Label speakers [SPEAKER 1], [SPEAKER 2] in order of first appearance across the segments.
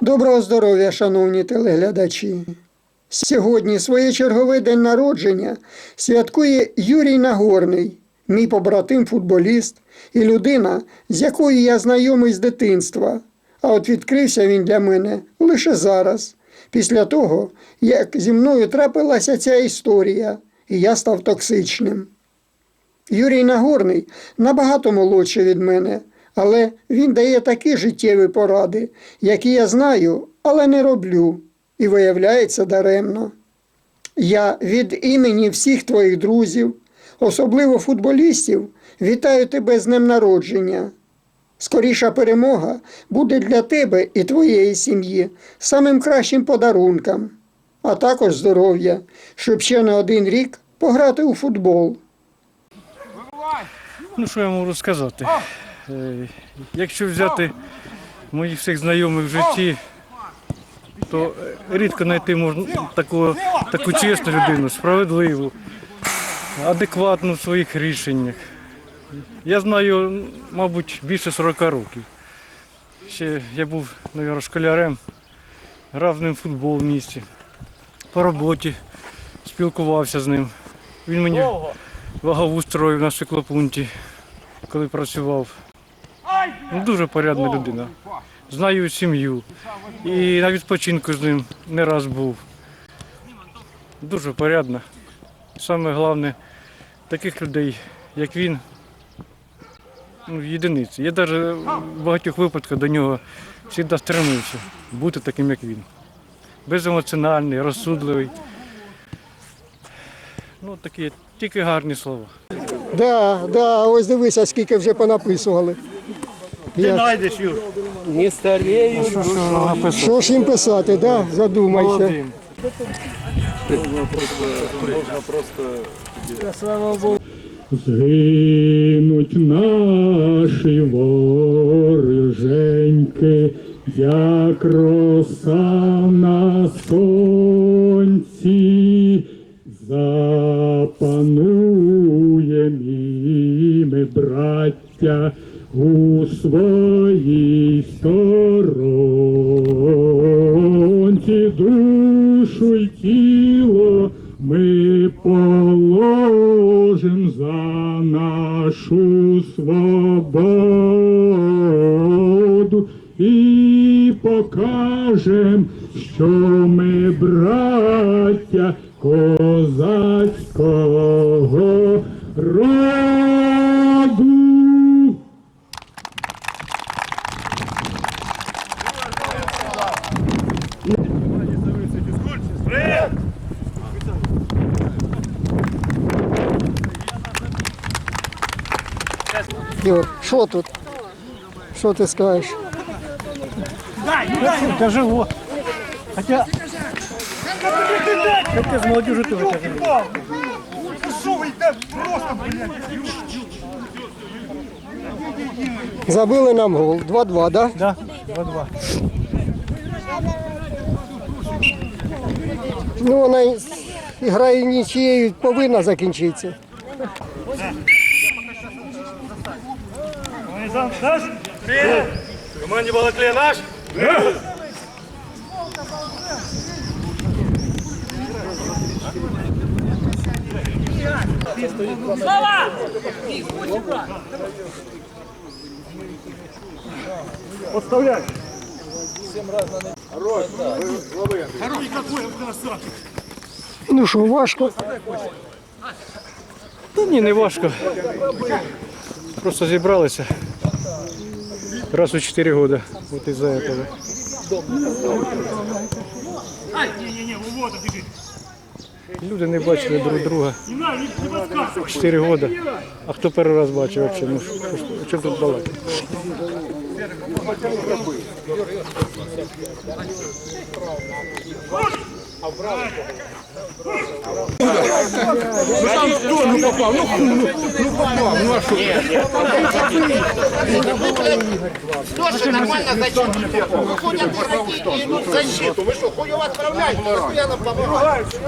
[SPEAKER 1] Доброго здоров'я, шановні телеглядачі. Сьогодні своє черговий день народження святкує Юрій Нагорний, мій побратим футболіст і людина, з якою я знайомий з дитинства. А от відкрився він для мене лише зараз, після того, як зі мною трапилася ця історія, і я став токсичним. Юрій Нагорний набагато молодший від мене, але він дає такі життєві поради, які я знаю, але не роблю, і виявляється даремно. Я від імені всіх твоїх друзів, особливо футболістів, вітаю тебе з днем народження. Скоріша перемога буде для тебе і твоєї сім'ї самим кращим подарунком, а також здоров'я, щоб ще не один рік пограти у футбол.
[SPEAKER 2] Ну, що я можу сказати? Е, Якщо взяти моїх всіх знайомих в житті, то рідко знайти можна таку, таку чесну людину, справедливу, адекватну в своїх рішеннях. Я знаю, мабуть, більше 40 років. Ще я був, мабуть, школярем, грав з ним в футбол в місті, по роботі, спілкувався з ним. Він мені вагову строїв на циклопункті, коли працював. Ну, дуже порядна людина. Знаю сім'ю. І на відпочинку з ним не раз був. Дуже порядна. Саме головне, таких людей, як він, ну, єдиниці. Я навіть в багатьох випадках до нього завжди стремився бути таким, як він. Беземоціональний, розсудливий. Ну, такі тільки гарні слова.
[SPEAKER 1] Да, да, ось дивися, скільки вже понаписували. Я-
[SPEAKER 3] Не старею.
[SPEAKER 1] Що ж їм писати, да? задумайся.
[SPEAKER 4] Згинуть наші вороженьки, як роса на сонці, запануєм і ми, браття, у своїй сторонці душу й тіло ми положим за нашу свободу і покажем, що ми браття козацького
[SPEAKER 1] Юр, що тут? Що ти скажеш?
[SPEAKER 2] Тяжело. Хотя... Хотя с молодежью тоже.
[SPEAKER 1] Забили нам гол. 2-2, да?
[SPEAKER 2] Да, 2-2.
[SPEAKER 1] Ну, вона грає нічією повинна закінчитися.
[SPEAKER 2] Команде Балаклея наш?
[SPEAKER 1] Ну що, важко?
[SPEAKER 2] Та ні, не важко. Просто зібралися. Раз у 4 роки. Вот из-за этого. Люди не бачили друг друга. 4 роки. А хто перший раз бачив взагалі? Ну, що тут балакати?
[SPEAKER 5] Тоже нормально защиту. Выходят игроки и идут в защиту. Вы что, хуево отправляете? Постоянно помогаете.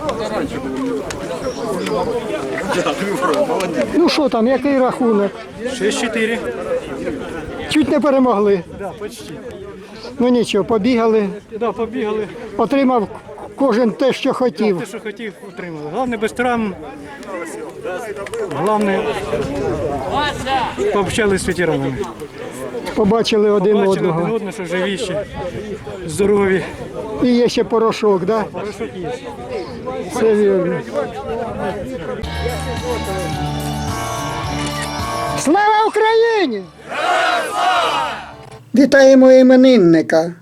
[SPEAKER 1] Ну що там, який рахунок?
[SPEAKER 2] 6-4.
[SPEAKER 1] Чуть не перемогли.
[SPEAKER 2] Да, почти.
[SPEAKER 1] Ну нічого, побігали,
[SPEAKER 2] Да, побігали.
[SPEAKER 1] отримав кожен те, що хотів.
[SPEAKER 2] Те, що хотів, отримали. Головне без травм. Головне, пообщались з ветеранами.
[SPEAKER 1] Побачили один
[SPEAKER 2] Бачили один
[SPEAKER 1] одного.
[SPEAKER 2] одного, що живі ще, здорові.
[SPEAKER 1] І є ще порошок, да?
[SPEAKER 2] Порошок є.
[SPEAKER 1] Все вірно. Слава Україні! Вітаємо іменинника